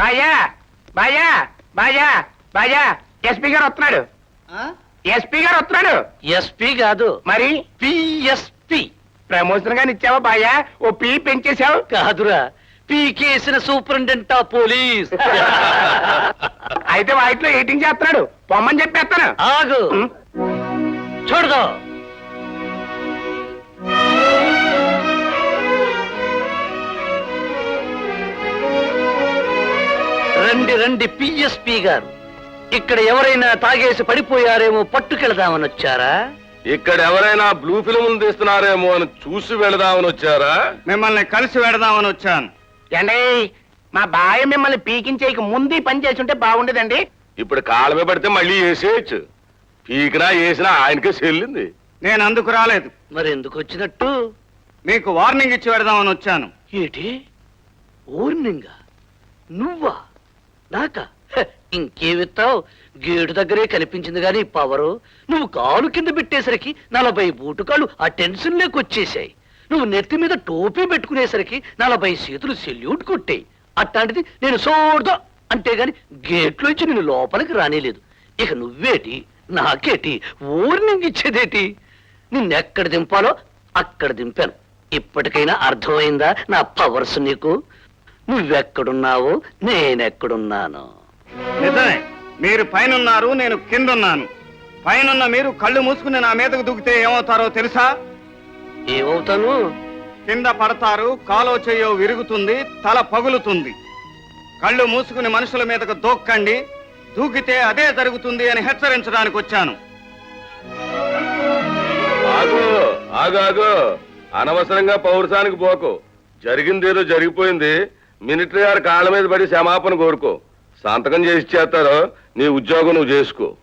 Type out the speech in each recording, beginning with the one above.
బాయా బాయా బాయా బాయా SP గారు వస్తున్నాడు. SP గారు వస్తున్నాడు. ఎస్పీ కాదు. మరి? పిఎస్పి. ప్రమోషన్ గాని ఇచ్చావా బాయా ఓ పీ పెంచేశావు? కాదురా. పీకేసిన సూపరింటెండెంట్ ఆఫ్ పోలీస్. అయితే వాటిలో ఎయిటింగ్ చేస్తున్నాడు. పొమ్మని చెప్పేస్తాను. ఆగు? చూడదు. రండి రండి పిఎస్పి గారు. ఇక్కడ ఎవరైనా తాగేసి పడిపోయారేమో పట్టుకెళదామని వచ్చారా? ఇక్కడ ఎవరైనా బ్లూ ఫిల్మ్ తీస్తున్నారేమో అని చూసి వెళదామని వచ్చారా? మిమ్మల్ని కలిసి వెడదామని వచ్చాను. ఏండి మా బాయ మిమ్మల్ని పీకించేయక ముందు ఈ పని చేసి ఉంటే బాగుండేదండి. ఇప్పుడు కాలమే పడితే మళ్ళీ వేసేయచ్చు. పీకినా వేసినా ఆయనకే చెల్లింది నేను అందుకు రాలేదు. మరి ఎందుకు వచ్చినట్టు? మీకు వార్నింగ్ ఇచ్చి వెడదామని వచ్చాను. ఏటి? ఊర్నింగా నువ్వా? నాకా హె, ఇంకేమిస్తావు గేటు దగ్గరే కనిపించింది గాని పవరు. నువ్వు కాలు కింద పెట్టేసరికి నలభై బూటుకాలు ఆ టెన్షన్ వచ్చేసాయి నువ్వు నెత్తి మీద టోపీ పెట్టుకునేసరికి నలభై చేతులు సెల్యూట్ కొట్టాయి. అట్లాంటిది నేను సోర్దో అంటే గాని గేట్లోంచి నేను లోపలికి రానేలేదు. ఇక నువ్వేటి? నాకేటి? ఊర్నింగ్ ఇచ్చేదేటి? నిన్నెక్కడ దింపాలో అక్కడ దింపాను. ఇప్పటికైనా అర్థమైందా నా పవర్స్ నీకు? నువ్వెక్కడున్నావో నేనెక్కడున్నాను. నిజమే. మీరు పైనున్నారు నేను కిందున్నాను. పైనున్న మీరు కళ్ళు మూసుకుని నా మీదకు దూకితే ఏమవుతారో తెలుసా? ఏమవుతాను? కింద పడతారు కాలో చెయ్యో విరుగుతుంది తల పగులుతుంది. కళ్ళు మూసుకుని మనుషుల మీదకు దూక్కండి దూకితే అదే జరుగుతుంది అని హెచ్చరించడానికి వచ్చాను. ఆగు ఆగు ఆగు. అనవసరంగా పౌరుషానికి పోకు. జరిగిందేదో జరిగిపోయింది. మిలిటరీ గారి కాళ్ళ మీద పడి క్షమాపణ కోరుకో. సంతకం చేసి చేస్తారో నీ ఉద్యోగం నువ్వు చేసుకో.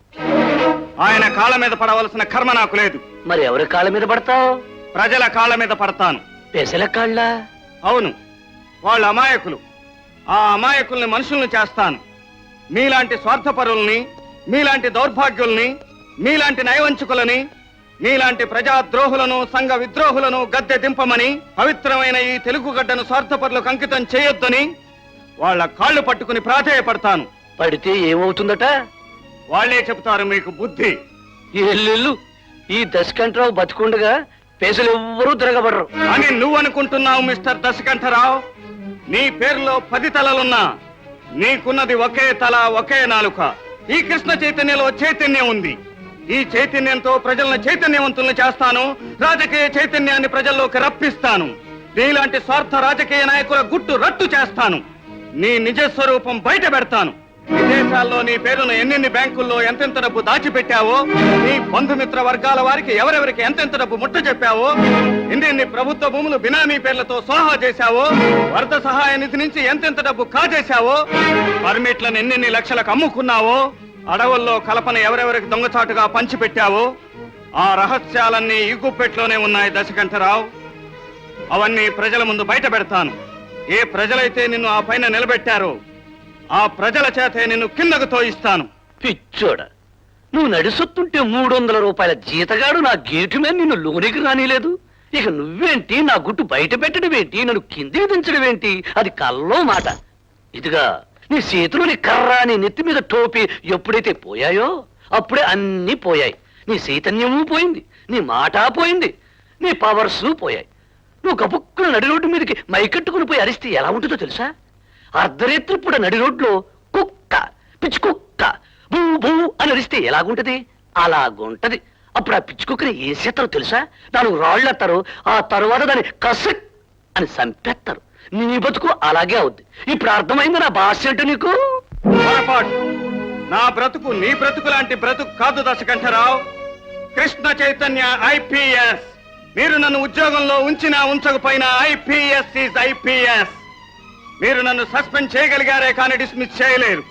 ఆయన కాళ్ళ మీద పడవలసిన కర్మ నాకు లేదు. మరి ఎవరి కాళ్ళ మీద పడతావు? ప్రజల కాళ్ళ మీద పడతాను. పెసల కాళ్ళ? అవును వాళ్ళు అమాయకులు. ఆ అమాయకుల్ని మనుషుల్ని చేస్తాను. మీలాంటి స్వార్థపరుల్ని మీలాంటి దౌర్భాగ్యుల్ని మీలాంటి నయవంచుకులని మీలాంటి ప్రజాద్రోహులను సంఘ విద్రోహులను గద్దె దింపమని పవిత్రమైన ఈ తెలుగు గడ్డను స్వార్థపరులకు అంకితం చేయొద్దని వాళ్ళ కాళ్ళు పట్టుకుని ప్రాధేయపడతాను. పడితే ఏమవుతుందట? వాళ్ళే చెబుతారు మీకు బుద్ధి. ఎల్లెల్లు ఈ దశకంఠరావు బతికుండగా పేసలు ఎవ్వరూ తిరగబడరు. అని నువ్వు అనుకుంటున్నావు మిస్టర్ దశకంఠరావు. నీ పేరులో పది తలలున్నా నీకున్నది ఒకే తల ఒకే నాలుక. ఈ కృష్ణ చైతన్యంలో చైతన్యం ఉంది. ఈ చైతన్యంతో ప్రజలను చైతన్యవంతులను చేస్తాను. రాజకీయ చైతన్యాన్ని ప్రజల్లోకి రప్పిస్తాను. నీలాంటి స్వార్థ రాజకీయ నాయకుల గుట్టు రట్టు చేస్తాను. నీ నిజ స్వరూపం బయట పెడతాను. విదేశాల్లో నీ పేరును ఎన్నెన్ని బ్యాంకుల్లో ఎంతెంత డబ్బు దాచిపెట్టావో నీ బంధుమిత్ర వర్గాల వారికి ఎవరెవరికి ఎంతెంత డబ్బు ముట్ట చెప్పావో ఎన్నెన్ని ప్రభుత్వ భూములు బినామీ పేర్లతో సోహా చేశావో వరద సహాయ నిధి నుంచి ఎంతెంత డబ్బు కాజేశావో పర్మిట్లను ఎన్నెన్ని లక్షలకు అమ్ముకున్నావో అడవుల్లో కలపన ఎవరెవరికి దొంగచాటుగా పంచిపెట్టావో ఆ రహస్యాలన్నీ ఈగుపెట్లోనే ఉన్నాయి దశకంఠరావు. అవన్నీ ప్రజల ముందు బయట పెడతాను. ఏ ప్రజలైతే నిన్ను ఆ పైన నిలబెట్టారో ఆ ప్రజల చేతే నిన్ను కిందకు తోయిస్తాను. పిచ్చోడ నువ్వు నడిసొత్తుంటే మూడు వందల రూపాయల జీతగాడు నా గేటు మీద నిన్ను లోనికి రానిలేదు. ఇక నువ్వేంటి? నా గుట్టు బయట పెట్టడం ఏంటి నన్ను కిందికి దించడం ఏంటి అది కల్లో మాట. ఇదిగా నీ చేతిలోని కర్ర నీ నెత్తి మీద టోపీ ఎప్పుడైతే పోయాయో అప్పుడే అన్నీ పోయాయి. నీ చైతన్యము పోయింది నీ మాట పోయింది నీ పవర్స్ పోయాయి. నువ్వు కపుక్కున నడి రోడ్డు మీదకి మైకట్టుకుని పోయి అరిస్తే ఎలా ఉంటుందో తెలుసా? అర్ధరేత్రి పూట నడి రోడ్లో కుక్క పిచ్చి కుక్క భూ భూ అని అరిస్తే ఎలాగుంటది? అలాగుంటది. అప్పుడు ఆ పిచ్చి కుక్కని ఏం తెలుసా? నాలుగు ఎత్తారు ఆ తరువాత దాన్ని కసక్ అని చంపేస్తారు నీ బతుకు అలాగే అవుద్ది. ఇప్పుడు అర్థమైంది నా భాష ఏంటో నీకు? పొరపాటు. నా బ్రతుకు నీ బ్రతుకు లాంటి బ్రతుకు కాదు దశకంఠరావు కృష్ణ చైతన్య ఐపీఎస్. మీరు నన్ను ఉద్యోగంలో ఉంచినా ఉంచకపోయినా ఐపీఎస్ ఈజ్ ఐపీఎస్. మీరు నన్ను సస్పెండ్ చేయగలిగారే కానీ డిస్మిస్ చేయలేరు.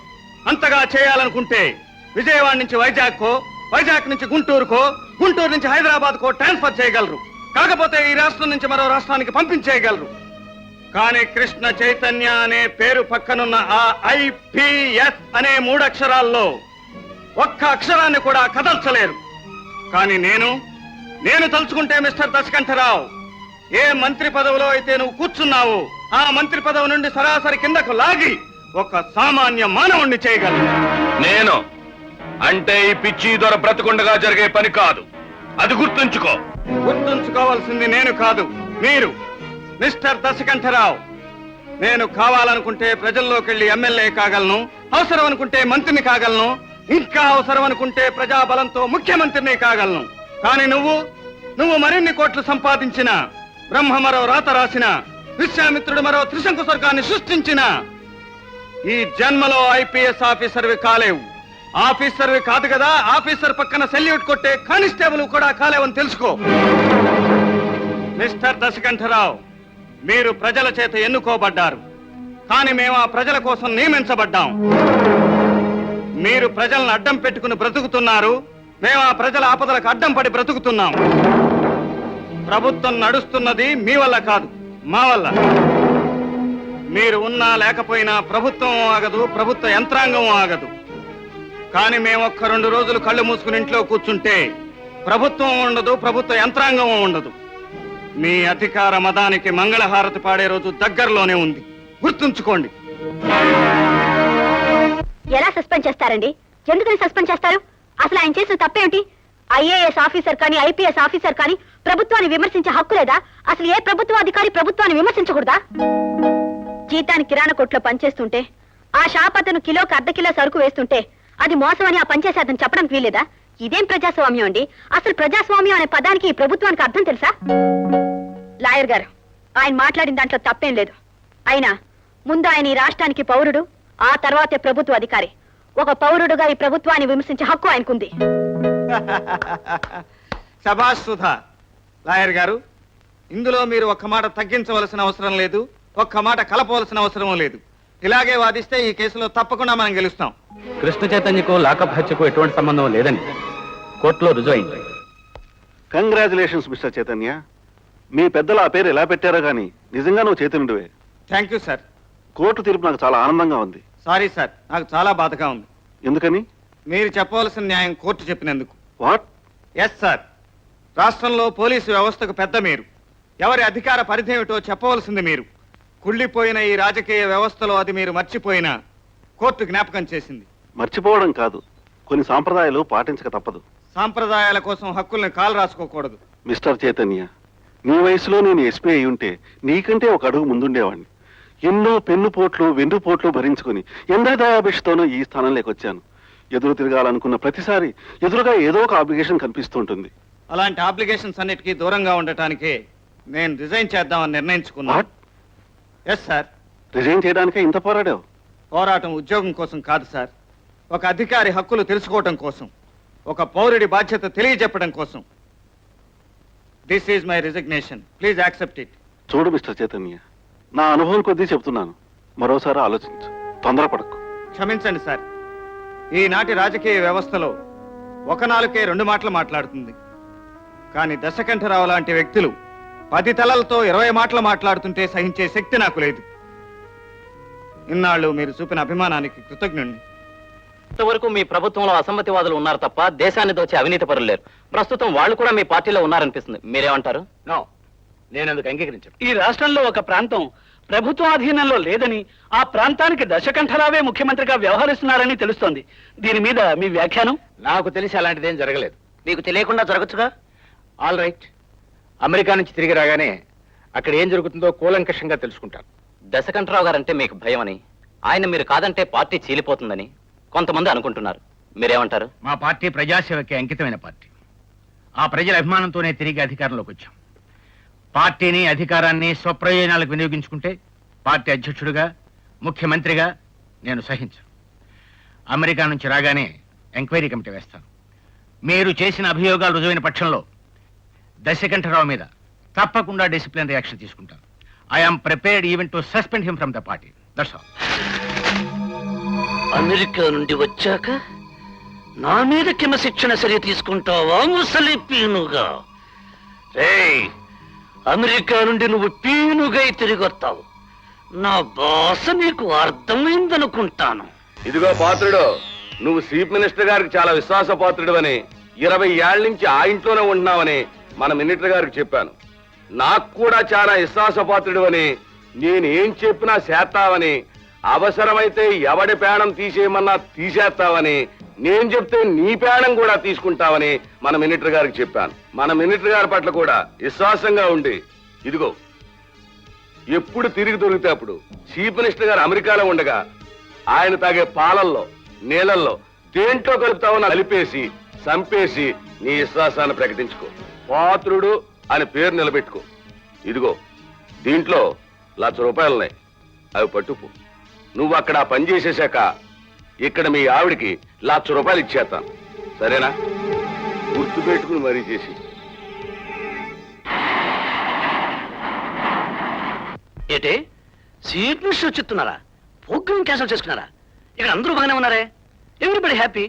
అంతగా చేయాలనుకుంటే విజయవాడ నుంచి వైజాగ్కో వైజాగ్ నుంచి గుంటూరుకో గుంటూరు నుంచి హైదరాబాద్ కో ట్రాన్స్ఫర్ చేయగలరు. కాకపోతే ఈ రాష్ట్రం నుంచి మరో రాష్ట్రానికి పంపించేయగలరు. కానీ కృష్ణ చైతన్య అనే పేరు పక్కనున్న ఆ ఐపిఎస్ అనే మూడక్షరాల్లో ఒక్క అక్షరాన్ని కూడా కదల్చలేరు. కానీ నేను నేను తలుచుకుంటే మిస్టర్ దశకంఠరావు ఏ మంత్రి పదవిలో అయితే నువ్వు కూర్చున్నావు ఆ మంత్రి పదవి నుండి సరాసరి కిందకు లాగి ఒక సామాన్య మానవుణ్ణి చేయగలను. నేను అంటే ఈ పిచ్చి దొర బ్రతకుండగా జరిగే పని కాదు. అది గుర్తుంచుకో. గుర్తుంచుకోవాల్సింది నేను కాదు మీరు. మిస్టర్ దశకంఠరావు నేను కావాలనుకుంటే ప్రజల్లోకి వెళ్ళి ఎమ్మెల్యే కాగలను అవసరం అనుకుంటే మంత్రిని కాగలను ఇంకా అవసరం అనుకుంటే ప్రజాబలంతో ముఖ్యమంత్రిని కాగలను. కానీ నువ్వు నువ్వు మరిన్ని కోట్లు సంపాదించిన బ్రహ్మ మరో రాత రాసిన విశ్వామిత్రుడు మరో త్రిశంకు స్వర్గాన్ని సృష్టించిన ఈ జన్మలో ఐపీఎస్ ఆఫీసర్వి కాలేవు. ఆఫీసర్వి కాదు కదా ఆఫీసర్ పక్కన సెల్యూట్ కొట్టే కానిస్టేబుల్ కూడా కాలేవని తెలుసుకో. మిస్టర్ దశకంఠరావు మీరు ప్రజల చేత ఎన్నుకోబడ్డారు. కానీ మేము ఆ ప్రజల కోసం నియమించబడ్డాం. మీరు ప్రజలను అడ్డం పెట్టుకుని బ్రతుకుతున్నారు. మేము ఆ ప్రజల ఆపదలకు అడ్డం పడి బ్రతుకుతున్నాం. ప్రభుత్వం నడుస్తున్నది మీ వల్ల కాదు మా వల్ల. మీరు ఉన్నా లేకపోయినా ప్రభుత్వం ఆగదు ప్రభుత్వ యంత్రాంగం ఆగదు. కానీ మేము ఒక్క రెండు రోజులు కళ్ళు మూసుకుని ఇంట్లో కూర్చుంటే ప్రభుత్వం ఉండదు ప్రభుత్వ యంత్రాంగం ఉండదు. మీ అధికార మదానికి మంగళహారతి పాడే రోజు దగ్గరలోనే ఉంది. గుర్తుంచుకోండి. ఎలా సస్పెండ్ చేస్తారండి? ఎందుకని సస్పెండ్ చేస్తారు? అసలు ఆయన చేసిన తప్పేమిటి? ఐఏఎస్ ఆఫీసర్ కానీ ఐపీఎస్ ఆఫీసర్ కానీ ప్రభుత్వాన్ని విమర్శించే హక్కు లేదా? అసలు ఏ ప్రభుత్వ అధికారి ప్రభుత్వాన్ని విమర్శించకూడదా? జీతాన్ని కిరాణా కొట్లో పనిచేస్తుంటే ఆ షాప్ అతను కిలోకి అర్ధ కిలో సరుకు వేస్తుంటే అది మోసమని ఆ పనిచేసే అతను చెప్పడానికి వీలేదా ఇదేం ప్రజాస్వామ్యం అండి? అసలు ప్రజాస్వామ్యం అనే పదానికి ఈ ప్రభుత్వానికి అర్థం తెలుసా? లాయర్ గారు ఆయన మాట్లాడిన దాంట్లో తప్పేం లేదు. అయినా ముందు ఆయన ఈ రాష్ట్రానికి పౌరుడు ఆ తర్వాతే ప్రభుత్వ అధికారి. ఒక పౌరుడుగా ఈ ప్రభుత్వాన్ని విమర్శించే హక్కు ఆయనకుంది. సుధా లాయర్ గారు ఇందులో మీరు ఒక్క మాట తగ్గించవలసిన అవసరం లేదు ఒక్క మాట కలపవలసిన అవసరం లేదు. ఇలాగే వాదిస్తే ఈ కేసులో తప్పకుండా మనం గెలుస్తాం. కృష్ణ చైతన్యకు లాకప్ హత్యకు ఎటువంటి సంబంధం లేదని కోర్టులో రుజువైంది. కంగ్రాచులేషన్స్ మిస్టర్ చైతన్య మీ పెద్దలు ఆ పేరు ఎలా పెట్టారో గాని నిజంగా నువ్వు చైతన్యుడివే థ్యాంక్ యూ సార్ కోర్టు తీర్పు నాకు చాలా ఆనందంగా ఉంది. సారీ సార్ నాకు చాలా బాధగా ఉంది. ఎందుకని? మీరు చెప్పవలసిన న్యాయం కోర్టు చెప్పినందుకు. వాట్ ఎస్ సార్ రాష్ట్రంలో పోలీసు వ్యవస్థకు పెద్ద మీరు. ఎవరి అధికార పరిధి ఏమిటో చెప్పవలసింది మీరు. కుళ్ళిపోయిన ఈ రాజకీయ వ్యవస్థలో అది మీరు మర్చిపోయిన కోర్టు జ్ఞాపకం చేసింది. మర్చిపోవడం కాదు. కొన్ని సాంప్రదాయాలు పాటించక తప్పదు. సాంప్రదాయాల కోసం హక్కుల్ని కాలు రాసుకోకూడదు. మిస్టర్ చైతన్య నీ వయసులో నేను ఎస్పీ అయి ఉంటే నీకంటే ఒక అడుగు ముందుండేవాడిని. ఎన్నో పెన్ను పోట్లు వెన్ను పోట్లు భరించుకుని ఎందరి దయాభిషతోనూ ఈ స్థానంలోకి వచ్చాను ఎదురు తిరగాలనుకున్న ప్రతిసారి ఎదురుగా ఏదో ఒక అప్లికేషన్ కనిపిస్తుంటుంది. అలాంటి అప్లికేషన్స్ అన్నిటికీ దూరంగా ఉండటానికే నేను రిజైన్ చేద్దామని నిర్ణయించుకున్నాను. వాట్ ఎస్ సార్ రిజైన్ చేయడానికే ఇంత పోరాడావు? పోరాటం ఉద్యోగం కోసం కాదు సార్ ఒక అధికారి హక్కులు తెలుసుకోవటం కోసం. ఒక పౌరుడి బాధ్యత తెలియజెప్పడం కోసం. This is my resignation please accept it చూడు మిస్టర్ చైతన్య. నా అనుభవం కొద్దీ చెప్తున్నాను మరోసారి ఆలోచించు. తొందరపడకు. క్షమించండి సార్. ఈనాటి రాజకీయ వ్యవస్థలో ఒక నాలుకే రెండు మాటలు మాట్లాడుతుంది. కానీ దశకంఠరావు లాంటి వ్యక్తులు పది తలలతో ఇరవై మాటలు మాట్లాడుతుంటే సహించే శక్తి నాకు లేదు. ఇన్నాళ్ళు మీరు చూపిన అభిమానానికి కృతజ్ఞుణ్ణి. ఇంతవరకు మీ ప్రభుత్వంలో అసమ్మతివాదులు ఉన్నారు తప్ప దేశాన్ని దోచే అవినీతి పరులు లేరు. ప్రస్తుతం వాళ్ళు కూడా మీ పార్టీలో ఉన్నారనిపిస్తుంది. మీరేమంటారు? నో నేను అందుకు అంగీకరించాను. ఈ రాష్ట్రంలో ఒక ప్రాంతం ప్రభుత్వ అధీనంలో లేదని ఆ ప్రాంతానికి దశకంఠరావే ముఖ్యమంత్రిగా వ్యవహరిస్తున్నారని తెలుస్తోంది. దీని మీద మీ వ్యాఖ్యానం? నాకు తెలిసి అలాంటిదేం జరగలేదు. మీకు తెలియకుండా జరగచ్చుగా? ఆల్ రైట్ అమెరికా నుంచి తిరిగి రాగానే అక్కడ ఏం జరుగుతుందో కూలంకషంగా తెలుసుకుంటాను. దశకంఠరావు గారంటే మీకు భయమని ఆయన మీరు కాదంటే పార్టీ చీలిపోతుందని కొంతమంది అనుకుంటున్నారు. మీరేమంటారు? మా పార్టీ ప్రజాసేవకి అంకితమైన పార్టీ. ఆ ప్రజల అభిమానంతోనే తిరిగి అధికారంలోకి వచ్చాం. పార్టీని అధికారాన్ని స్వప్రయోజనాలకు వినియోగించుకుంటే పార్టీ అధ్యక్షుడిగా ముఖ్యమంత్రిగా నేను సహించను. అమెరికా నుంచి రాగానే ఎంక్వైరీ కమిటీ వేస్తాను. మీరు చేసిన అభియోగాలు రుజువైన పక్షంలో దశకంఠరావు మీద తప్పకుండా డిసిప్లిన్ రియాక్షన్ తీసుకుంటాను. I'm prepared even to suspend him from the party that's all America నుండి వచ్చాక నా మీద క్రమశిక్షణ చర్య తీసుకుంటావా? ముసలి పీనుగా. రేయ్ అమెరికా నుండి నువ్వు పీనుగై తిరిగి వస్తావు నా భాష నీకు అర్థమైందనుకుంటాను. ఇదిగో పాత్రుడు నువ్వు చీఫ్ మినిస్టర్ గారికి చాలా విశ్వాస పాత్రుడు అని ఇరవై ఏళ్ళ నుంచి ఆ ఇంట్లోనే ఉంటున్నావని మన మినిస్టర్ గారికి చెప్పాను. నాకు కూడా చాలా విశ్వాస పాత్రుడు అని నేను ఏం చెప్పినా చేస్తావని అవసరమైతే ఎవడి పేణం తీసేయమన్నా తీసేస్తావని నేను చెప్తే నీ పేణం కూడా తీసుకుంటావని మన మినిటర్ గారికి చెప్పాను. మన మినిటర్ గారి పట్ల కూడా విశ్వాసంగా ఉండి ఇదిగో ఎప్పుడు తిరిగి దొరికితే అప్పుడు చీఫ్ మినిస్టర్ గారు అమెరికాలో ఉండగా ఆయన తాగే పాలల్లో నీళ్ళల్లో దేంట్లో కలుపుతావని కలిపేసి చంపేసి నీ విశ్వాసాన్ని ప్రకటించుకో. పాత్రుడు అని పేరు నిలబెట్టుకో. ఇదిగో దీంట్లో లక్ష రూపాయలున్నాయి. అవి పట్టుపు. నువ్వు అక్కడ పని చేసేశాక ఇక్కడ మీ ఆవిడికి లక్ష రూపాయలు ఇచ్చేస్తాను. సరేనా? గుర్తు పెట్టుకుని మరీ చేసి. ఏటే? సీట్ నుంచి చెప్తున్నారా ప్రోగ్రామ్ క్యాన్సిల్ చేసుకున్నారా? ఇక్కడ అందరూ బాగానే ఉన్నారే? ఎవ్రీబడి హ్యాపీ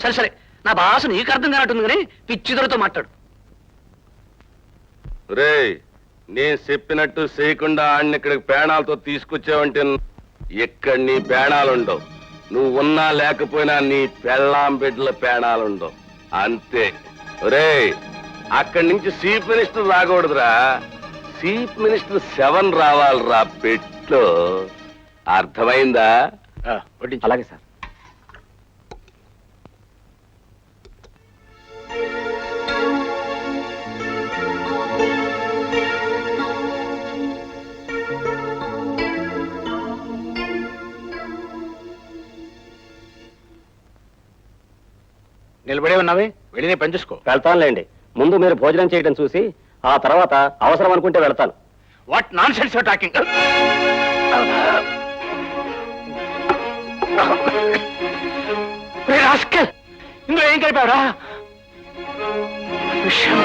సరే సరే. నా భాష నీకు అర్థం కానట్టుంది కానీ పిచ్చిదొరతో మాట్లాడు. రేయ్ నేను చెప్పినట్టు చేయకుండా ఆడిని ఇక్కడికి పేణాలతో తీసుకొచ్చావంటే ఇక్కడ నీ పేణాలుండవు నువ్వు ఉన్నా లేకపోయినా నీ పెళ్ళాం బిడ్డల పేణాలుండవు అంతే. రేయ్ అక్కడి నుంచి చీఫ్ మినిస్టర్ రాకూడదురా. చీఫ్ మినిస్టర్ సెవెన్ రావాలిరా పెట్లో అర్థమైందా. అలాగే సార్. నిలబడే ఉన్నావే? వెళ్ళి నీ పని చూసుకో. వెళ్తానులేండి. ముందు మీరు భోజనం చేయడం చూసి ఆ తర్వాత అవసరం అనుకుంటే వెళ్తాను. వాట్ నాన్ సెన్స్ టాకింగ్ ఇందులో ఏం కలిపారా విషయం.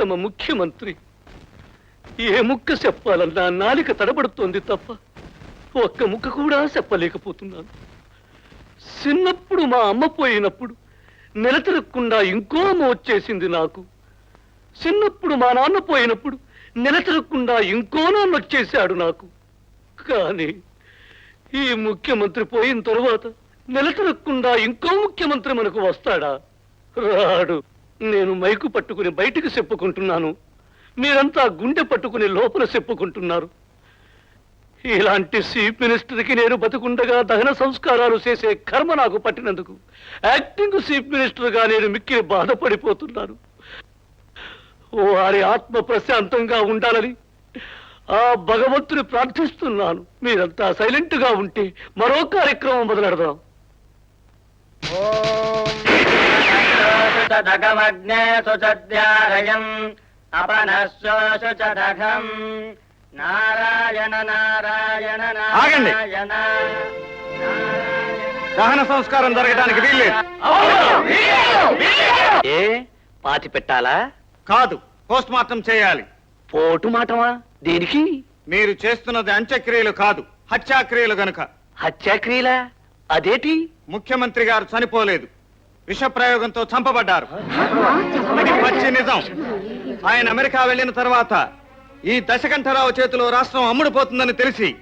మన ముఖ్యమంత్రి. ఏ ముక్క చెప్పాలన్నా నాలిక తడబడుతోంది తప్ప ఒక్క ముక్క కూడా చెప్పలేకపోతున్నాను. చిన్నప్పుడు మా అమ్మ పోయినప్పుడు నెలతిరగకుండా ఇంకో అమ్మ వచ్చేసింది నాకు. చిన్నప్పుడు మా నాన్న పోయినప్పుడు నెలతిరగకుండా ఇంకో నాన్న వచ్చేసాడు నాకు. కానీ ఈ ముఖ్యమంత్రి పోయిన తరువాత నెలతిరగకుండా ఇంకో ముఖ్యమంత్రి మనకు వస్తాడా? రాడు. నేను మైకు పట్టుకుని బయటికి చెప్పుకుంటున్నాను. మీరంతా గుండె పట్టుకుని లోపల చెప్పుకుంటున్నారు. ఇలాంటి చీఫ్ మినిస్టర్కి నేను బతుకుండగా దహన సంస్కారాలు చేసే కర్మ నాకు పట్టినందుకు యాక్టింగ్ చీఫ్ మినిస్టర్గా నేను మిక్కిలి బాధపడిపోతున్నాను. వారి ఆత్మ ప్రశాంతంగా ఉండాలని ఆ భగవంతుని ప్రార్థిస్తున్నాను. మీరంతా సైలెంట్గా ఉంటే మరో కార్యక్రమం మొదలెడదాం. ఘమగ్నే సుచద్యారయం అపనశ్వశుచదఘం నారాయణ నారాయణ ఆగండి. నారాయణ దహన సంస్కారం జరగడానికి వీల్లేదు ఏ పాతి పెట్టాలా? కాదు పోస్ట్ మార్టం చేయాలి. పోటు మాటమా? దేనికి? మీరు చేస్తున్నది అంత్యక్రియలు కాదు హత్యాక్రియలు గనుక. హత్యాక్రియలా? అదేటి? ముఖ్యమంత్రి గారు చనిపోలేదు. విష ప్రయోగంతో చంపబడ్డారు. ఇది పచ్చి నిజం. ఆయన అమెరికా వెళ్ళిన తర్వాత ఈ దశకంఠరావు చేతిలో రాష్ట్రం అమ్ముడుపోతుందని తెలిసి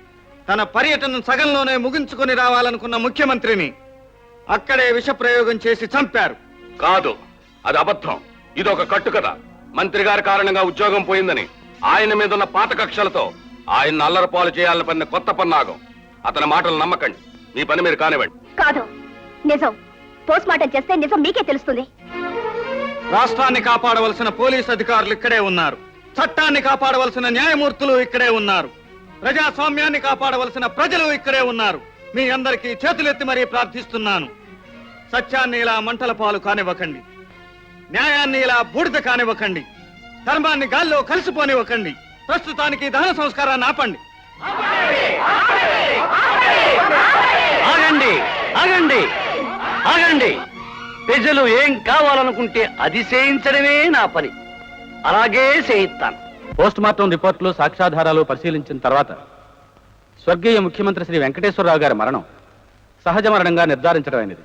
తన పర్యటన సగంలోనే ముగించుకొని రావాలనుకున్న ముఖ్యమంత్రిని అక్కడే విష ప్రయోగం చేసి చంపారు. కాదు అది అబద్ధం. ఇది ఒక కట్టుకథ. మంత్రి గారి కారణంగా ఉద్యోగం పోయిందని ఆయన మీద ఉన్న పాత కక్షలతో ఆయన అల్లరపాలు చేయాలని పడిన కొత్త పన్నాగం. అతని మాటలు నమ్మకండి. మీ పని మీరు కానివ్వండి. కాదు నిజం. పోస్ట్ మార్టం చేస్తే నిజం మీకే తెలుస్తుంది. రాష్ట్రాన్ని కాపాడవలసిన పోలీస్ అధికారులు ఇక్కడే ఉన్నారు. చట్టాన్ని కాపాడవలసిన న్యాయమూర్తులు ఇక్కడే ఉన్నారు. ప్రజాస్వామ్యాన్ని కాపాడవలసిన ప్రజలు ఇక్కడే ఉన్నారు. మీ అందరికీ చేతులెత్తి మరీ ప్రార్థిస్తున్నాను. సత్యాన్ని ఇలా మంటల పాలు కానివ్వకండి. న్యాయాన్ని ఇలా బూడిద కానివ్వకండి. ధర్మాన్ని గాల్లో కలిసిపోనివ్వకండి. ప్రస్తుతానికి దహన సంస్కారాన్ని ఆపండి. ఆగండి ఆగండి ఆగండి. ప్రజలు ఏం కావాలనుకుంటే అది చేయించడమే నా పని. అలాగే చేయిస్తాను. పోస్ట్ మార్టం రిపోర్టులు సాక్ష్యాధారాలు పరిశీలించిన తర్వాత స్వర్గీయ ముఖ్యమంత్రి శ్రీ వెంకటేశ్వరరావు గారి మరణం సహజ మరణంగా నిర్ధారించడమైనది.